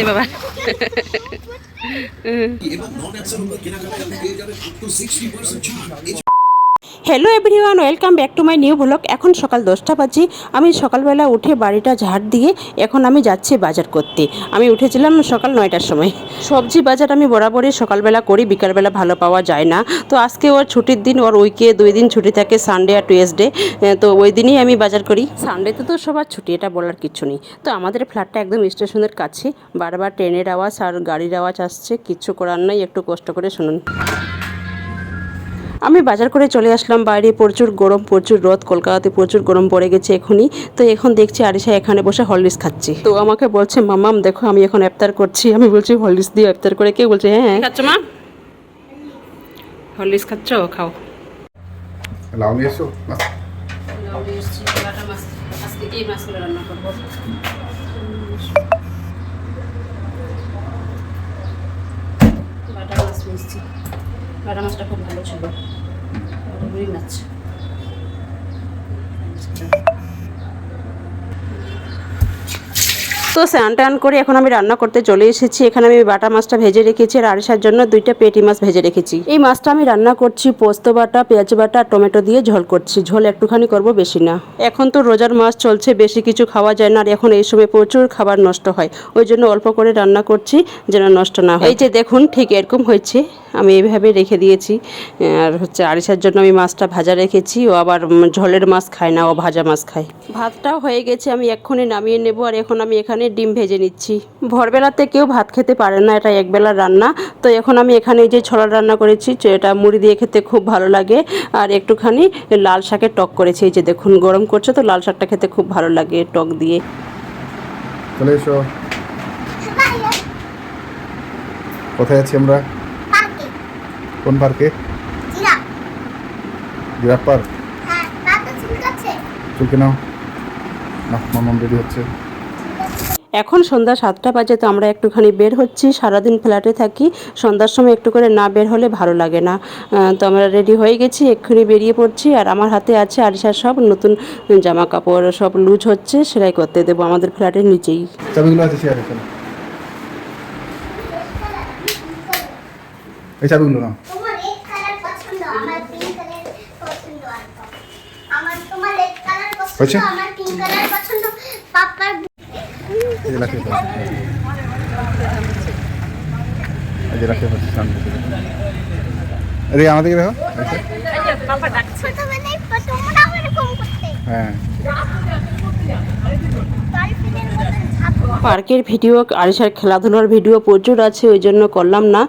এ বাবা। এবং নন অ্যাপসের উপর কেনাকাটা পেয়ে যাবেন up to sixty percent hello everyone welcome back to my new blog এখন সকাল দশটা বাজে। আমি সকালবেলা উঠে বাড়িটা ঝাড় দিয়ে এখন আমি যাচ্ছি বাজার করতে। আমি উঠেছিলাম সকাল নয়টার সময়। সবজি বাজার আমি বরাবরই সকালবেলা করি, বিকালবেলা ভালো পাওয়া যায় না। তো আজকে ওর ছুটির দিন, ওর উইকে দুই দিন ছুটি থাকে সানডে আর টুয়েসডে তো ওই দিনই আমি বাজার করি। সানডেতে তো সবার ছুটি, এটা বলার কিছু নেই। তো আমাদের ফ্ল্যাটটা একদম স্টেশনের কাছে। বারবার ট্রেনের আওয়াজ আর গাড়ির আওয়াজ আসছে কিচ্ছু করার নাই, একটু কষ্ট করে শুনুন। আমি বাজার করে চলে আসলাম বাইরে। প্রচুর গরম প্রচুর রোদ কলকাতাতে প্রচুর গরম পড়ে গেছে এখনই। তো এখন দেখছি আরিশা এখানে বসে হরলিক্স খাচ্ছি। তো আমাকে বলছে মামাম দেখো আমি এখন ইফতার করছি। আমি বলছি হরলিক্স দিয়ে ইফতার করে কে? বলছে হ্যাঁ খাচ্ছ মা? হরলিক্স খাচ্ছ? খাও। লাউ নিয়ে এসো। রান্না করব। বাটা মাছ বাটা মাছটা খুব ভালো ছিল। রুই মাছ। তো স্নান টান করে এখন আমি রান্না করতে চলে এসেছি। এখানে আমি বাটা মাছটা ভেজে রেখেছি আর আরিসার জন্য দুইটা পেটি মাছ ভেজে রেখেছি। এই মাছটা আমি রান্না করছি পোস্ত বাটা, পেঁয়াজ বাটা, আর টমেটো দিয়ে ঝোল করছি। ঝোল একটুখানি করব বেশি না। এখন তো রোজার মাছ চলছে, বেশি কিছু খাওয়া যায় না আর এখন এই সময় প্রচুর খাবার নষ্ট হয়। ওই জন্য অল্প করে রান্না করছি যেন নষ্ট না হয়। এই যে দেখুন, ঠিক এরকম হয়েছে। আমি এইভাবে রেখে দিয়েছি। আর হচ্ছে আরিসার জন্য আমি মাছটা ভাজা রেখেছি। ও আবার ঝোলের মাছ খায় না, ও ভাজা মাছ খায়। ভাতটাও হয়ে গেছে, আমি এক্ষুনি নামিয়ে নেব। আর এখন আমি এখানে ডিম ভেজে নিচ্ছি। ভোরবেলাতে কেউ ভাত খেতে পারে না, এটা একবেলার রান্না। তো এখন আমি এখানে যে ছোলা রান্না করেছি এটা মুড়ি দিয়ে খেতে খুব ভালো লাগে। আর একটুখানি লাল শাকের টক করেছি যে দেখুন গরম করছে তো, লাল শাকটা খেতে খুব ভালো লাগে টক দিয়ে। কোথায় আছি আমরা? কোন পার্কে? জিরাফ। পার্ক? হ্যাঁ চুলকে নাও। না রেডি হচ্ছে। এখন সন্ধ্যা সাতটা বাজে তো আমরা একটুখানি বের হচ্ছি। সারাদিন ফ্ল্যাটে থাকি। সন্ধ্যার সময় একটু করে না বের হলে ভালো লাগে না। তো আমরা রেডি হয়ে গেছি এক্ষুনি বেরিয়ে পড়ছি। আর আমার হাতে আছে আরিসার সব নতুন জামা কাপড় সব লুজ হচ্ছে সেলাই করতে দেবো আমাদের ফ্ল্যাটের নিচেই। আমাদেরকে দেখো। এই। ছোটবেলায় তোমরা হ্যাঁ। পার্কের ভিডিও আরিশার খেলাধুলার ভিডিও প্রচুর আছে ওই জন্য করলাম না।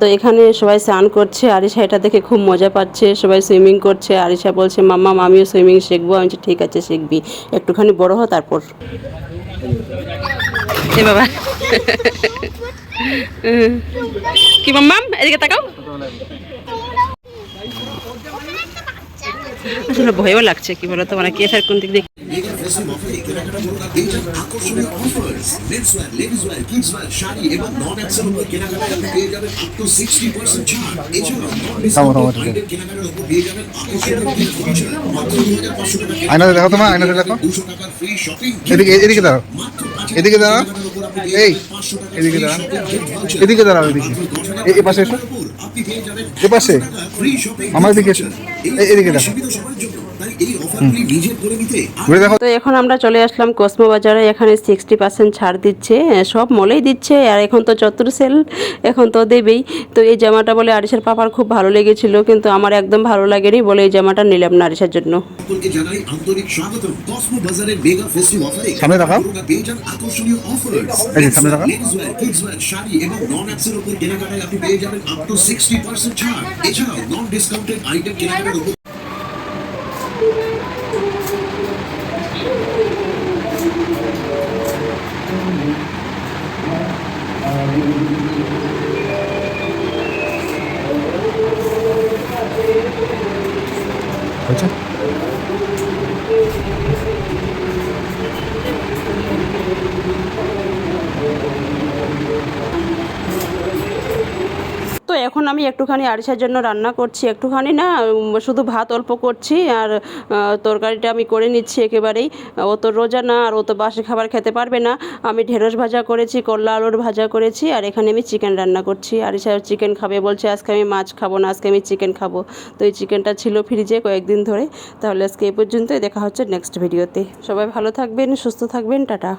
তো এখানে সবাই স্নান করছে আরিশা এটা দেখে খুব মজা পাচ্ছে সবাই সুইমিং করছে। আরিসা বলছে মাম্মা আমিও সুইমিং শিখব। আমি ঠিক আছে শিখবি। একটুখানি বড় হ তারপর। এ বাবা। কি মাম্মাম এদিকে তাকাও। আসলে ভয়ও লাগছে কি বলতো মানে কে ফের কোন দিক দিয়ে মেগা অফারে কেনাকাটা করুন পেয়ে আকর্ষণীয় offers men's wear ladies wear kids wear sari এবং নন অ্যাপসের কেনাকাটায় আপনি পেয়ে যাবেন আপ টু সিক্সটি পার্সেন্ট ছাড়। এছাড়াও নন থামো, থামো, ডিসকাউন্টেড ঠিক আছে। আইটেম কেনাকাটার উপর পেয়ে যাবেন আকর্ষণীয় গিফট মাত্র দুই হাজার পাঁচশো টাকা আয়নাতে দেখো তোমার, আয়নাতে দেখো। দুশো টাকার ফ্রি শপিং এদিকে এদিকে দাঁড়াও। এদিকে দাঁড়াও। এই এদিকে দাঁড়াও। এদিকে দাঁড়াও এদিকে। এই- পাশে এসো। এ পাশে। আমার দিকে এদিকে দেখো। এই অফারগুলি নিজের করে নিতে তো এখন আমরা চলে আসলাম কসমো বাজারে এখানে সিক্সটি পার্সেন্ট ছাড় দিচ্ছে। সব মলেই দিচ্ছে আর এখন তো চতুর সেল এখন তো দেবেই। তো এই জামাটা বলে আরিসের পাপার খুব ভালো লেগেছিল কিন্তু আমার একদম ভালো লাগেনি বলে এই জামাটা নিলাম না আরিসের জন্য। সকলকে জানাই আন্তরিক স্বাগতম। কসমো বাজারের মেগা ফেস্টিভ অফারে সামনে রাখো। আপনারা পেয়ে যান আকর্ষণীয় অফার্স সামনে রাখো। Ladies wear kids wear sari এবং নন অ্যাপসের উপর কেনাকাটায় আপনি পেয়ে যাবেন আপ টু সিক্সটি পার্সেন্ট ছাড়। এছাড়াও নন ডিসকাউন্টেড আইটেম কেনাকাটার উপর হয়েছে তো এখন আমি একটুখানি আরিসার জন্য রান্না করছি, একটুখানি না শুধু ভাত অল্প করছি আর তরকারিটা আমি করে নিচ্ছি একেবারেই। ও তো রোজা না, আর ও তো বাসি খাবার খেতে পারবে না। আমি ঢেঁড়স ভাজা করেছি, করলা আলুর ভাজা করেছি, আর এখানে আমি চিকেন রান্না করছি। আরিসা চিকেন খাবে, বলছে আজকে আমি মাছ খাব না, আজকে আমি চিকেন খাব। তো এই চিকেনটা ছিল ফ্রিজে কয়েকদিন ধরে। তাহলে আজকে এই পর্যন্তই, দেখা হচ্ছে নেক্সট ভিডিওতে। সবাই ভালো থাকবেন, সুস্থ থাকবেন, টাটা।